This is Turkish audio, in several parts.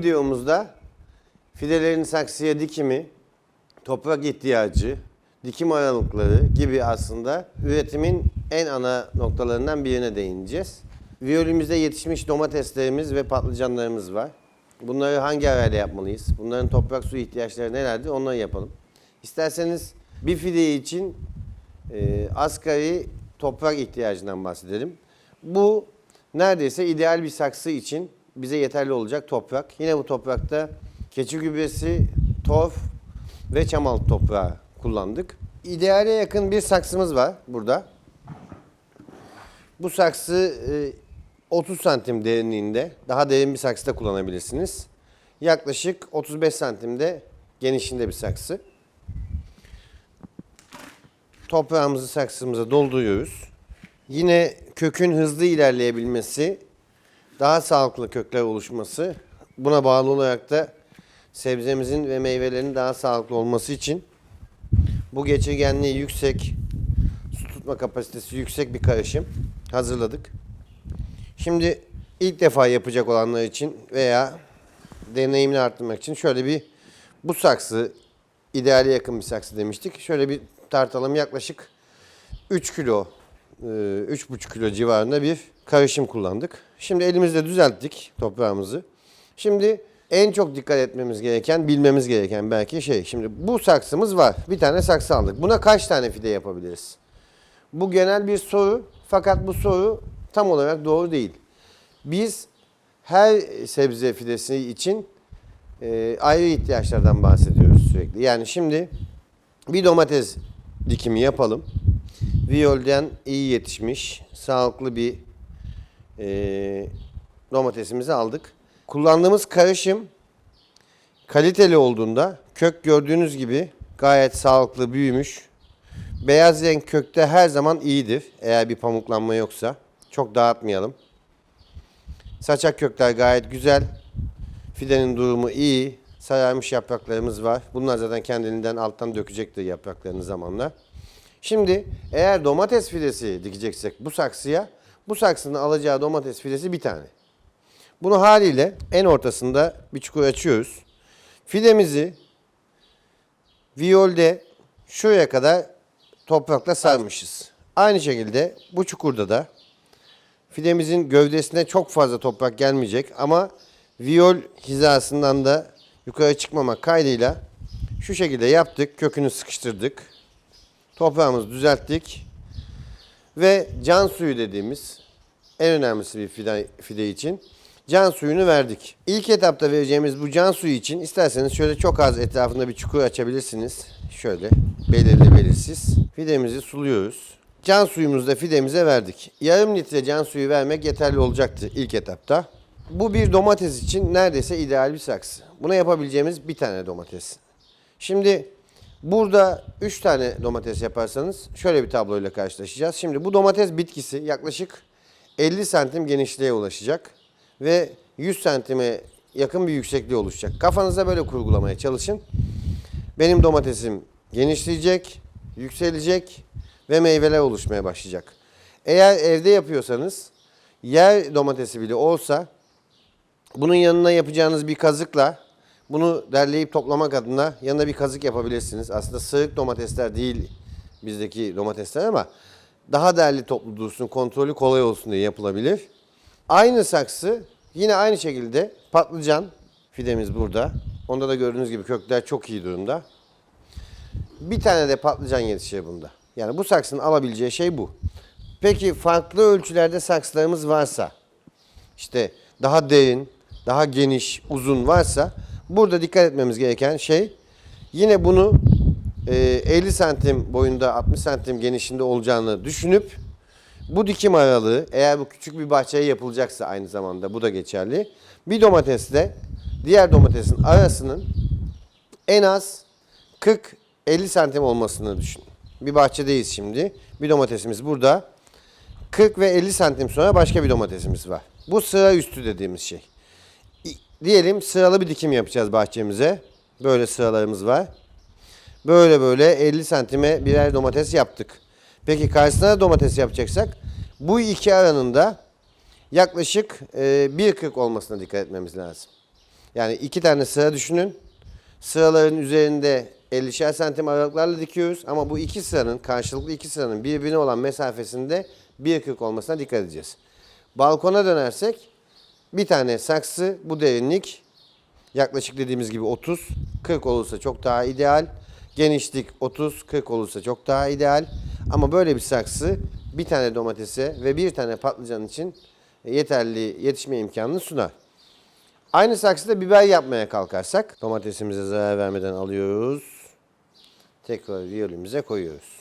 videomuzda fidelerin saksıya dikimi, toprak ihtiyacı, dikim aralıkları gibi aslında üretimin en ana noktalarından birine değineceğiz. Viyolümüzde yetişmiş domateslerimiz ve patlıcanlarımız var. Bunları hangi arayla yapmalıyız? Bunların toprak su ihtiyaçları nelerdir? Onları yapalım. İsterseniz bir fide için e, asgari toprak ihtiyacından bahsedelim. Bu neredeyse ideal bir saksı için bize yeterli olacak toprak. Yine bu toprakta keçi gübresi, torf ve çamal toprağı kullandık. İdeale yakın bir saksımız var burada. Bu saksı e, 30 santim derinliğinde. Daha derin bir saksı da kullanabilirsiniz. Yaklaşık 35 santimde genişliğinde bir saksı. Toprağımızı saksımıza dolduruyoruz. Yine kökün hızlı ilerleyebilmesi, daha sağlıklı kökler oluşması, buna bağlı olarak da sebzemizin ve meyvelerin daha sağlıklı olması için bu geçirgenliği yüksek, su tutma kapasitesi yüksek bir karışım hazırladık. Şimdi ilk defa yapacak olanlar için veya deneyimini arttırmak için şöyle bir bu saksı ideale yakın bir saksı demiştik. Şöyle bir tartalım yaklaşık 3 kilo, e, 3,5 kilo civarında bir karışım kullandık. Şimdi elimizde düzelttik toprağımızı. Şimdi en çok dikkat etmemiz gereken, bilmemiz gereken belki şey. Şimdi bu saksımız var. Bir tane saksı aldık. Buna kaç tane fide yapabiliriz? Bu genel bir soru fakat bu soru tam olarak doğru değil. Biz her sebze fidesi için e, ayrı ihtiyaçlardan bahsediyoruz sürekli. Yani şimdi bir domates dikimi yapalım. Viyolden iyi yetişmiş, sağlıklı bir e, domatesimizi aldık. Kullandığımız karışım kaliteli olduğunda kök gördüğünüz gibi gayet sağlıklı büyümüş. Beyaz renk kökte her zaman iyidir eğer bir pamuklanma yoksa. Çok dağıtmayalım. Saçak kökler gayet güzel. Fidenin durumu iyi. Sararmış yapraklarımız var. Bunlar zaten kendiliğinden alttan dökecektir yapraklarını zamanla. Şimdi eğer domates fidesi dikeceksek bu saksıya, bu saksının alacağı domates fidesi bir tane. Bunu haliyle en ortasında bir çukur açıyoruz. Fidemizi viyolde şuraya kadar toprakla sarmışız. Aynı şekilde bu çukurda da fidemizin gövdesine çok fazla toprak gelmeyecek ama viyol hizasından da yukarı çıkmamak kaydıyla şu şekilde yaptık. Kökünü sıkıştırdık. Toprağımızı düzelttik. Ve can suyu dediğimiz en önemlisi bir fide, fide için can suyunu verdik. İlk etapta vereceğimiz bu can suyu için isterseniz şöyle çok az etrafında bir çukur açabilirsiniz. Şöyle belirli belirsiz. Fidemizi suluyoruz. Can suyumuzu da fidemize verdik. Yarım litre can suyu vermek yeterli olacaktı ilk etapta. Bu bir domates için neredeyse ideal bir saksı. Buna yapabileceğimiz bir tane domates. Şimdi burada 3 tane domates yaparsanız şöyle bir tabloyla karşılaşacağız. Şimdi bu domates bitkisi yaklaşık 50 santim genişliğe ulaşacak ve 100 santime yakın bir yüksekliği oluşacak. Kafanıza böyle kurgulamaya çalışın. Benim domatesim genişleyecek, yükselecek ve meyveler oluşmaya başlayacak. Eğer evde yapıyorsanız yer domatesi bile olsa bunun yanına yapacağınız bir kazıkla bunu derleyip toplamak adına yanına bir kazık yapabilirsiniz. Aslında sığık domatesler değil bizdeki domatesler ama daha derli toplu dursun, kontrolü kolay olsun diye yapılabilir. Aynı saksı yine aynı şekilde patlıcan fidemiz burada. Onda da gördüğünüz gibi kökler çok iyi durumda. Bir tane de patlıcan yetişiyor bunda. Yani bu saksının alabileceği şey bu. Peki farklı ölçülerde saksılarımız varsa, işte daha derin, daha geniş, uzun varsa burada dikkat etmemiz gereken şey yine bunu e, 50 santim boyunda 60 santim genişliğinde olacağını düşünüp bu dikim aralığı eğer bu küçük bir bahçeye yapılacaksa aynı zamanda bu da geçerli. Bir domatesle diğer domatesin arasının en az 40-50 santim olmasını düşün. Bir bahçedeyiz şimdi. Bir domatesimiz burada. 40 ve 50 santim sonra başka bir domatesimiz var. Bu sıra üstü dediğimiz şey. Diyelim sıralı bir dikim yapacağız bahçemize. Böyle sıralarımız var. Böyle böyle 50 santime birer domates yaptık. Peki karşısına da domates yapacaksak bu iki aranın da yaklaşık e, 1.40 olmasına dikkat etmemiz lazım. Yani iki tane sıra düşünün. Sıraların üzerinde 50'şer santim aralıklarla dikiyoruz. Ama bu iki sıranın, karşılıklı iki sıranın birbirine olan mesafesinde 1.40 olmasına dikkat edeceğiz. Balkona dönersek bir tane saksı bu derinlik yaklaşık dediğimiz gibi 30, 40 olursa çok daha ideal. Genişlik 30, 40 olursa çok daha ideal. Ama böyle bir saksı bir tane domatese ve bir tane patlıcan için yeterli yetişme imkanını sunar. Aynı saksıda biber yapmaya kalkarsak domatesimize zarar vermeden alıyoruz. Tekrar viyolimize koyuyoruz.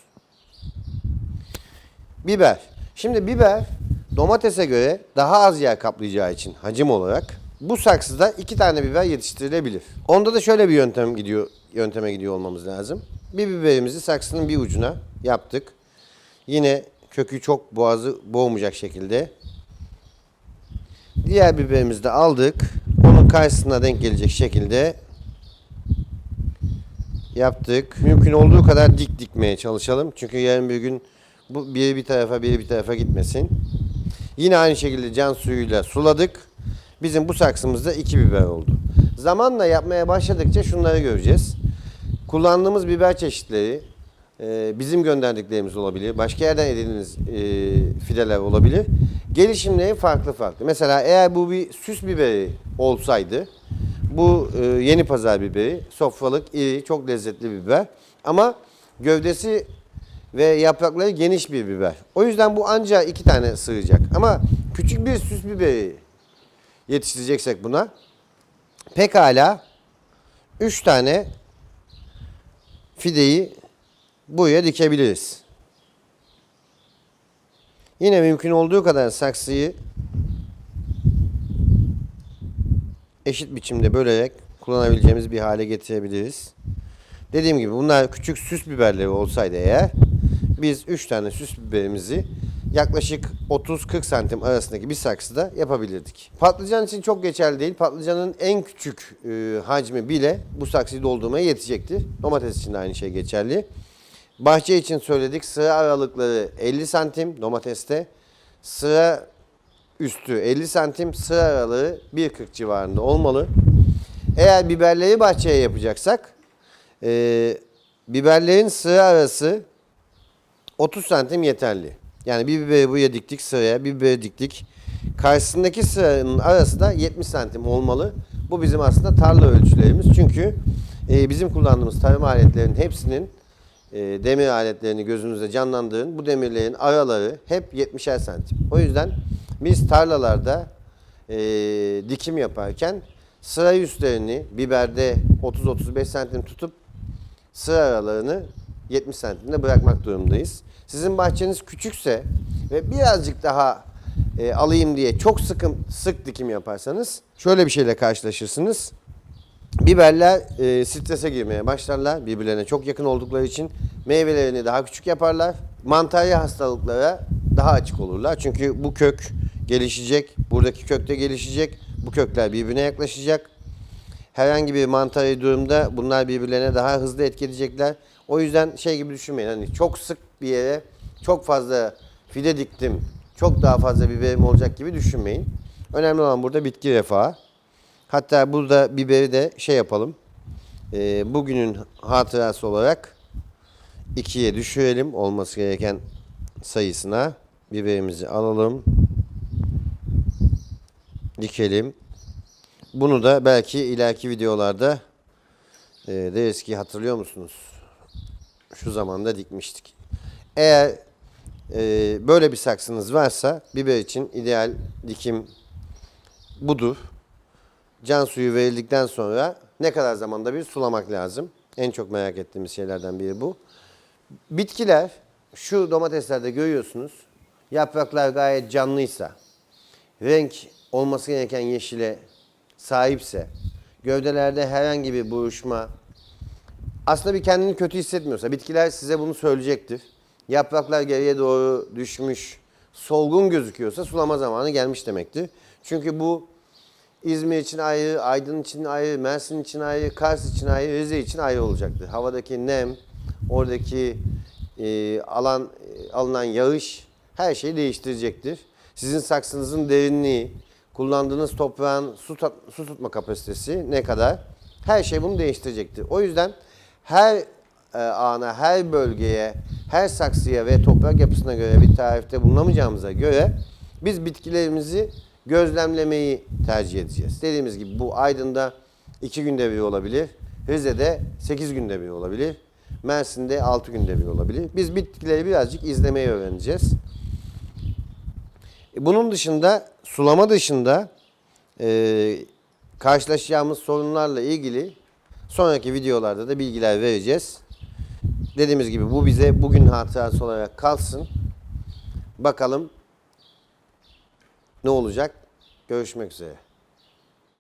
Biber. Şimdi biber domatese göre daha az yer kaplayacağı için hacim olarak bu saksıda iki tane biber yetiştirilebilir. Onda da şöyle bir yöntem gidiyor, yönteme gidiyor olmamız lazım. Bir biberimizi saksının bir ucuna yaptık. Yine kökü çok boğazı boğmayacak şekilde. Diğer biberimizi de aldık. Onun karşısına denk gelecek şekilde yaptık. Mümkün olduğu kadar dik dikmeye çalışalım. Çünkü yarın bir gün bu biri bir tarafa biri bir tarafa gitmesin. Yine aynı şekilde can suyuyla suladık. Bizim bu saksımızda iki biber oldu. Zamanla yapmaya başladıkça şunları göreceğiz. Kullandığımız biber çeşitleri e, bizim gönderdiklerimiz olabilir. Başka yerden edindiğiniz e, fideler olabilir. Gelişimleri farklı farklı. Mesela eğer bu bir süs biberi olsaydı bu e, yeni pazar biberi, sofralık, iri, çok lezzetli biber. Ama gövdesi ve yaprakları geniş bir biber. O yüzden bu ancak iki tane sığacak. Ama küçük bir süs biberi yetiştireceksek buna pekala üç tane fideyi buraya dikebiliriz. Yine mümkün olduğu kadar saksıyı eşit biçimde bölerek kullanabileceğimiz bir hale getirebiliriz. Dediğim gibi bunlar küçük süs biberleri olsaydı eğer biz 3 tane süs biberimizi yaklaşık 30-40 santim arasındaki bir saksıda yapabilirdik. Patlıcan için çok geçerli değil. Patlıcanın en küçük e, hacmi bile bu saksıyı doldurmaya yetecektir. Domates için de aynı şey geçerli. Bahçe için söyledik. Sıra aralıkları 50 santim domateste. Sıra üstü 50 santim, sıra aralığı 1.40 civarında olmalı. Eğer biberleri bahçeye yapacaksak e, biberlerin sıra arası 30 santim yeterli. Yani bir biberi buraya diktik sıraya, bir biberi diktik. Karşısındaki sıranın arası da 70 santim olmalı. Bu bizim aslında tarla ölçülerimiz. Çünkü e, bizim kullandığımız tarım aletlerinin hepsinin e, demir aletlerini gözünüzde canlandırın. Bu demirlerin araları hep 70'er santim. O yüzden biz tarlalarda e, dikim yaparken sıra üstlerini biberde 30-35 santim tutup sıra aralarını 70 santimde bırakmak durumundayız. Sizin bahçeniz küçükse ve birazcık daha e, alayım diye çok sıkım sık dikim yaparsanız şöyle bir şeyle karşılaşırsınız. Biberler e, strese girmeye başlarlar. Birbirlerine çok yakın oldukları için meyvelerini daha küçük yaparlar. Mantarya hastalıklara daha açık olurlar. Çünkü bu kök gelişecek, buradaki kök de gelişecek. Bu kökler birbirine yaklaşacak. Herhangi bir mantarı durumda bunlar birbirlerine daha hızlı etki edecekler. O yüzden şey gibi düşünmeyin. Hani çok sık bir yere çok fazla fide diktim, çok daha fazla biberim olacak gibi düşünmeyin. Önemli olan burada bitki refahı. Hatta burada biberi de şey yapalım. e, bugünün hatırası olarak ikiye düşürelim olması gereken sayısına. Biberimizi alalım. Dikelim. Bunu da belki ileriki videolarda e, deriz ki hatırlıyor musunuz? Şu zamanda dikmiştik. Eğer e, böyle bir saksınız varsa biber için ideal dikim budur. Can suyu verildikten sonra ne kadar zamanda bir sulamak lazım? En çok merak ettiğimiz şeylerden biri bu. Bitkiler şu domateslerde görüyorsunuz. Yapraklar gayet canlıysa, renk olması gereken yeşile sahipse, gövdelerde herhangi bir buruşma, aslında bir kendini kötü hissetmiyorsa bitkiler size bunu söyleyecektir. Yapraklar geriye doğru düşmüş, solgun gözüküyorsa sulama zamanı gelmiş demektir. Çünkü bu İzmir için ayrı, Aydın için ayrı, Mersin için ayrı, Kars için ayrı, Rize için ayrı olacaktır. Havadaki nem, oradaki e, alan e, alınan yağış her şeyi değiştirecektir. Sizin saksınızın derinliği, kullandığınız toprağın su, su tutma kapasitesi ne kadar? Her şey bunu değiştirecektir. O yüzden her e, ana, her bölgeye, her saksıya ve toprak yapısına göre bir tarifte bulunamayacağımıza göre biz bitkilerimizi gözlemlemeyi tercih edeceğiz. Dediğimiz gibi bu Aydın'da 2 günde bir olabilir. Rize'de 8 günde bir olabilir. Mersin'de 6 günde bir olabilir. Biz bitkileri birazcık izlemeyi öğreneceğiz. E, Bunun dışında sulama dışında e, karşılaşacağımız sorunlarla ilgili sonraki videolarda da bilgiler vereceğiz. Dediğimiz gibi bu bize bugün hatırası olarak kalsın. Bakalım ne olacak? Görüşmek üzere.